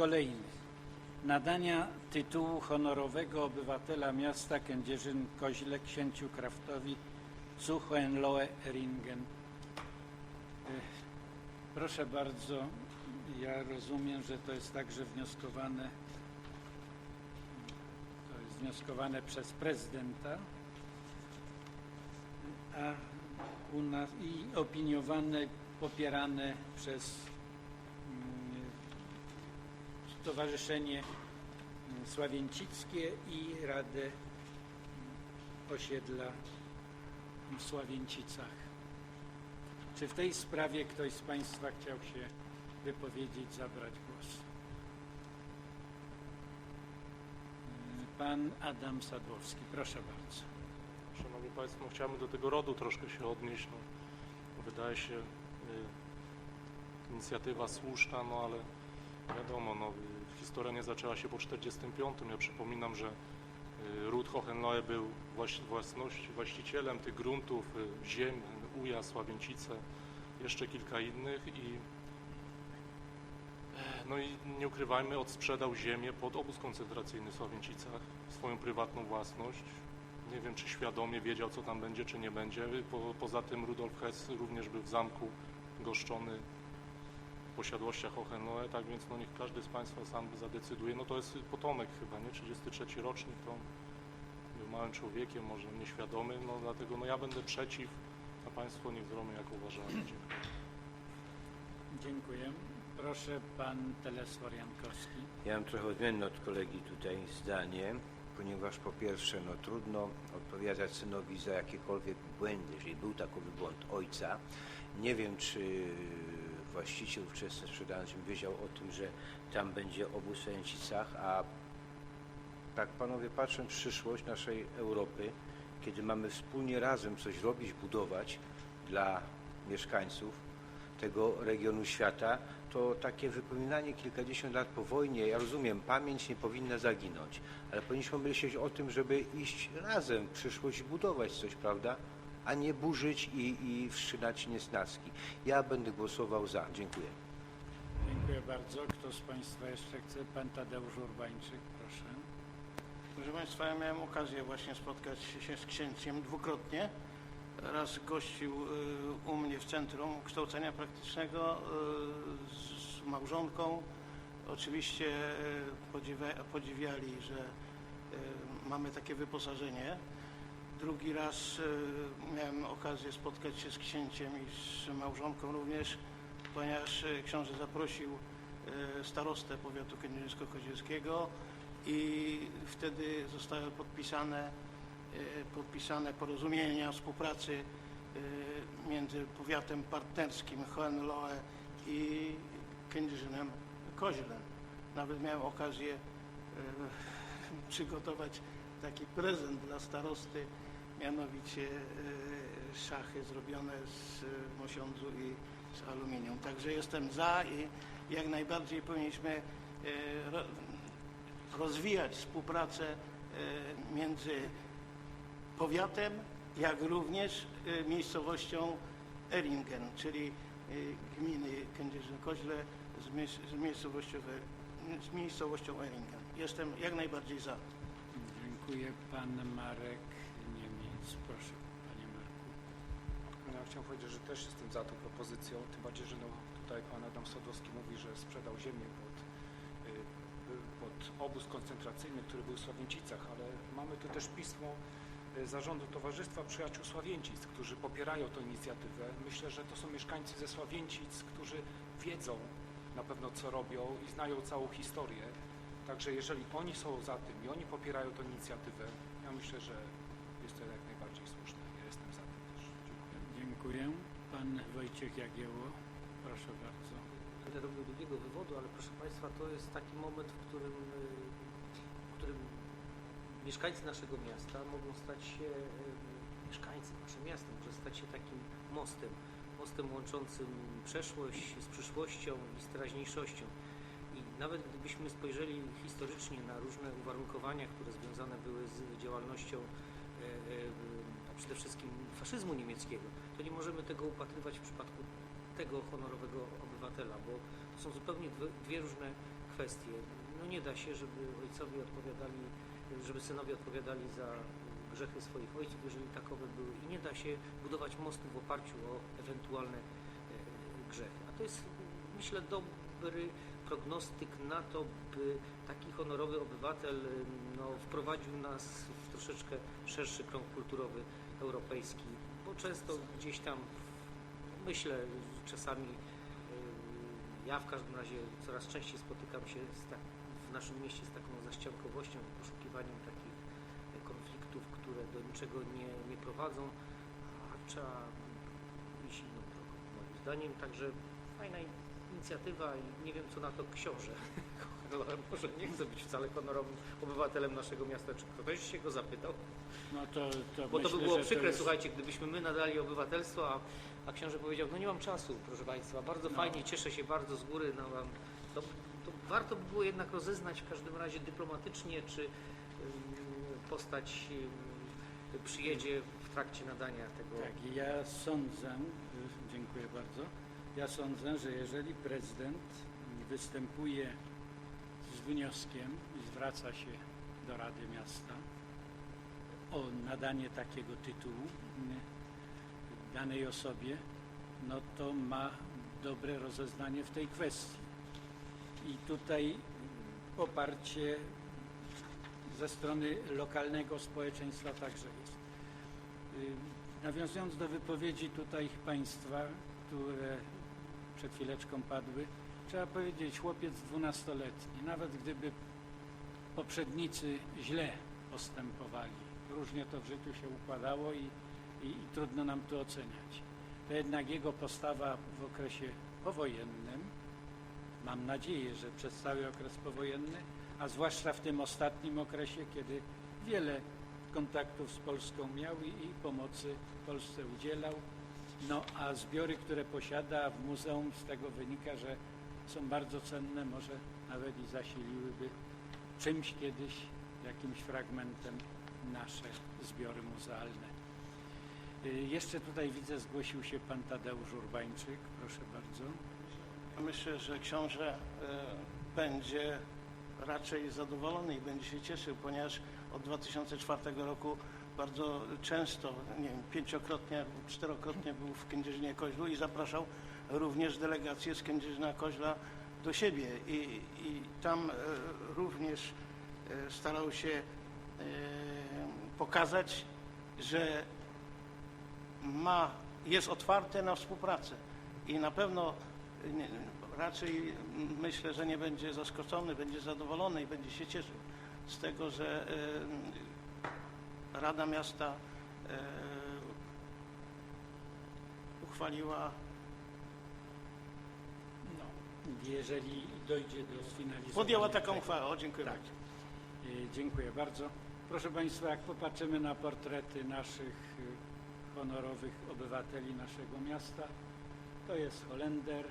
kolejny. Nadania tytułu honorowego obywatela miasta Kędzierzyn-Koźle księciu Kraftowi zu Hohenlohe Eringen. Ech, Proszę bardzo, ja rozumiem, że to jest także wnioskowane, to jest wnioskowane przez prezydenta, a u nas i opiniowane, popierane przez Stowarzyszenie Sławięcickie i Radę Osiedla w Sławięcicach. Czy w tej sprawie ktoś z Państwa chciał się wypowiedzieć, zabrać głos? Pan Adam Sadłowski, proszę bardzo. Szanowni Państwo, chciałbym do tego rodu troszkę się odnieść. No, wydaje się y, inicjatywa słuszna, no ale wiadomo, no, y, historia nie zaczęła się po 1945. Ja przypominam, że y, ród Hohenlohe był własności, właścicielem tych gruntów, y, ziem, Uja, Sławięcice, jeszcze kilka innych i no i nie ukrywajmy, odsprzedał ziemię pod obóz koncentracyjny w Sławięcicach, swoją prywatną własność. Nie wiem, czy świadomie wiedział, co tam będzie, czy nie będzie. Po, poza tym Rudolf Hess również był w zamku goszczony posiadłościach Hohenlohe, tak więc no niech każdy z Państwa sam zadecyduje. No to jest potomek chyba, nie? 33 rocznik, to był małym człowiekiem, może nieświadomym, no dlatego no ja będę przeciw, a Państwo niech zrobią jak uważają. Dziękuję. Dziękuję. Proszę Pan Telesfor Jankowski. Ja mam trochę odmienne od kolegi tutaj zdanie, ponieważ po pierwsze, no trudno odpowiadać synowi za jakiekolwiek błędy, jeżeli był takowy błąd ojca. Nie wiem, czy właściciel wczesny sprzedający wiedział o tym, że tam będzie obóz w Sęcicach, a tak panowie patrzę przyszłość naszej Europy, kiedy mamy wspólnie razem coś robić, budować dla mieszkańców tego regionu świata, to takie wypominanie kilkadziesiąt lat po wojnie, ja rozumiem, pamięć nie powinna zaginąć, ale powinniśmy myśleć o tym, żeby iść razem przyszłość budować coś, prawda? A nie burzyć i, i wszczynać niesnaski. Ja będę głosował za. Dziękuję. Dziękuję bardzo. Kto z Państwa jeszcze chce? Pan Tadeusz Urbańczyk, proszę. Proszę Państwa, ja miałem okazję właśnie spotkać się z księciem dwukrotnie. Raz gościł y, u mnie w Centrum Kształcenia Praktycznego y, z małżonką. Oczywiście y, podziwia, podziwiali, że mamy takie wyposażenie. Drugi raz y, miałem okazję spotkać się z księciem i z małżonką również, ponieważ y, książę zaprosił y, starostę powiatu kędzierzyńsko-kozielskiego i wtedy zostały podpisane, e, podpisane porozumienia współpracy e, między powiatem partnerskim Hohenlohe i Kędzierzynem Koźlem. Nawet miałem okazję e, przygotować taki prezent dla starosty, mianowicie e, szachy zrobione z e, mosiądzu i z aluminium. Także jestem za i jak najbardziej powinniśmy e, ro- rozwijać współpracę między powiatem, jak również miejscowością Eringen, czyli gminy Kędzierzyn-Koźle z, miejscowością, z miejscowością Eringen. Jestem jak najbardziej za. Dziękuję. Pan Marek proszę Panie Marku. No, chciałem powiedzieć, że też jestem za tą propozycją, tym bardziej, że no, tutaj pan Adam Sadowski mówi, że sprzedał ziemię pod, y, pod obóz koncentracyjny, który był w Sławięcicach, ale mamy tu też pismo y, Zarządu Towarzystwa Przyjaciół Sławięcic, którzy popierają tę inicjatywę. Myślę, że to są mieszkańcy ze Sławięcic, którzy wiedzą na pewno co robią i znają całą historię. Także jeżeli oni są za tym i oni popierają tę inicjatywę, ja myślę, że jest to jak najbardziej słuszne. Ja jestem za tym też. Dziękuję. Dziękuję. Pan Wojciech Jagiełło, proszę bardzo. będę robił długiego wywodu, ale proszę Państwa, to jest taki moment, w którym, w którym mieszkańcy naszego miasta mogą stać się, y, mieszkańcy, nasze miasto może stać się takim mostem, mostem łączącym przeszłość z przyszłością i z teraźniejszością. I nawet gdybyśmy spojrzeli historycznie na różne uwarunkowania, które związane były z działalnością e, e, przede wszystkim faszyzmu niemieckiego, to nie możemy tego upatrywać w przypadku tego honorowego obywatela, bo to są zupełnie dwie, różne kwestie. No nie da się, żeby ojcowie odpowiadali, żeby synowie odpowiadali za grzechy swoich ojców, jeżeli takowe były. I nie da się budować mostu w oparciu o ewentualne e, grzechy. A to jest, myślę, dobry prognostyk na to, by taki honorowy obywatel no, wprowadził nas w troszeczkę szerszy krąg kulturowy europejski, bo często gdzieś tam myślę czasami e, ja w każdym razie coraz częściej spotykam się tak, w naszym mieście z taką zaściankowością poszukiwaniem takich konfliktów, które do niczego nie, nie prowadzą, a trzeba iść inną drogą moim zdaniem. Także fajna inicjatywa i nie wiem co na to książę. Ale może nie chcę być wcale honorowym obywatelem naszego miasta. Czy ktoś się go zapytał? No to, to Bo to myślę, by było przykre, już- słuchajcie, gdybyśmy my nadali obywatelstwo, a, a książę powiedział, no nie mam czasu, proszę Państwa, bardzo No. fajnie, cieszę się bardzo z góry, no, wam- to, to warto by było jednak rozeznać w każdym razie dyplomatycznie, czy ym, postać ym, przyjedzie w trakcie nadania tego. Tak, ja sądzę, y, dziękuję bardzo, ja sądzę, że jeżeli prezydent występuje wnioskiem i zwraca się do Rady Miasta o nadanie takiego tytułu danej osobie, no to ma dobre rozeznanie w tej kwestii. I tutaj poparcie ze strony lokalnego społeczeństwa także jest. Nawiązując do wypowiedzi tutaj Państwa, które przed chwileczką padły, trzeba powiedzieć, chłopiec dwunastoletni, nawet gdyby poprzednicy źle postępowali, różnie to w życiu się układało i, i, i trudno nam to oceniać, to jednak jego postawa w okresie powojennym, mam nadzieję, że przez cały okres powojenny, a zwłaszcza w tym ostatnim okresie, kiedy wiele kontaktów z Polską miał i, i pomocy Polsce udzielał. No a zbiory, które posiada w muzeum, z tego wynika, że są bardzo cenne, może nawet i zasiliłyby czymś kiedyś, jakimś fragmentem nasze zbiory muzealne. Y, Jeszcze tutaj widzę, zgłosił się pan Tadeusz Urbańczyk. Proszę bardzo. Myślę, że książę e, będzie raczej zadowolony i będzie się cieszył, ponieważ od 2004 roku bardzo często, nie wiem, pięciokrotnie czterokrotnie był w Kędzierzynie Koźlu i zapraszał również delegację z Kędzierzyna Koźla do siebie. I, i tam e, również e, starał się e, pokazać, że ma, jest otwarte na współpracę. I na pewno raczej myślę, że nie będzie zaskoczony, będzie zadowolony i będzie się cieszył z tego, że Rada Miasta uchwaliła jeżeli dojdzie do sfinalizowania. Podjęła taką uchwałę. O, dziękuję Tak. bardzo. Y, Dziękuję bardzo. Proszę Państwa, jak popatrzymy na portrety naszych y, honorowych obywateli naszego miasta, to jest Holender,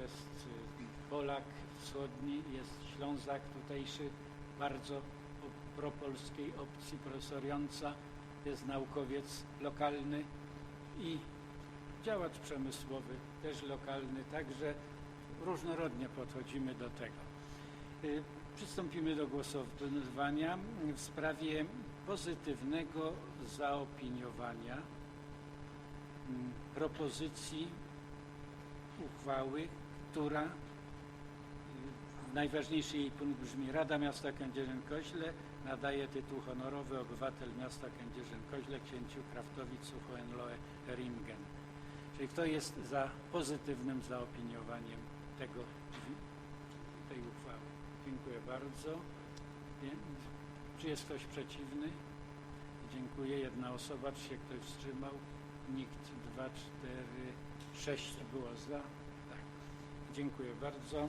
jest y, Polak wschodni, jest Ślązak tutejszy, bardzo propolskiej opcji, profesor jest naukowiec lokalny i działacz przemysłowy, też lokalny, także różnorodnie podchodzimy do tego. Y, Przystąpimy do głosowania w sprawie pozytywnego zaopiniowania mm, propozycji uchwały, która y, najważniejszy jej punkt brzmi Rada Miasta Kędzierzyn-Koźle nadaje tytuł honorowy obywatel miasta Kędzierzyn-Koźle księciu Kraftowicu Hohenlohe Ringen. Czyli kto jest za pozytywnym zaopiniowaniem tego, tej uchwały? Dziękuję bardzo. Czy jest ktoś przeciwny? Dziękuję. Jedna osoba. Czy się ktoś wstrzymał? Nikt. Dwa, cztery, sześć było za. Tak. Dziękuję bardzo.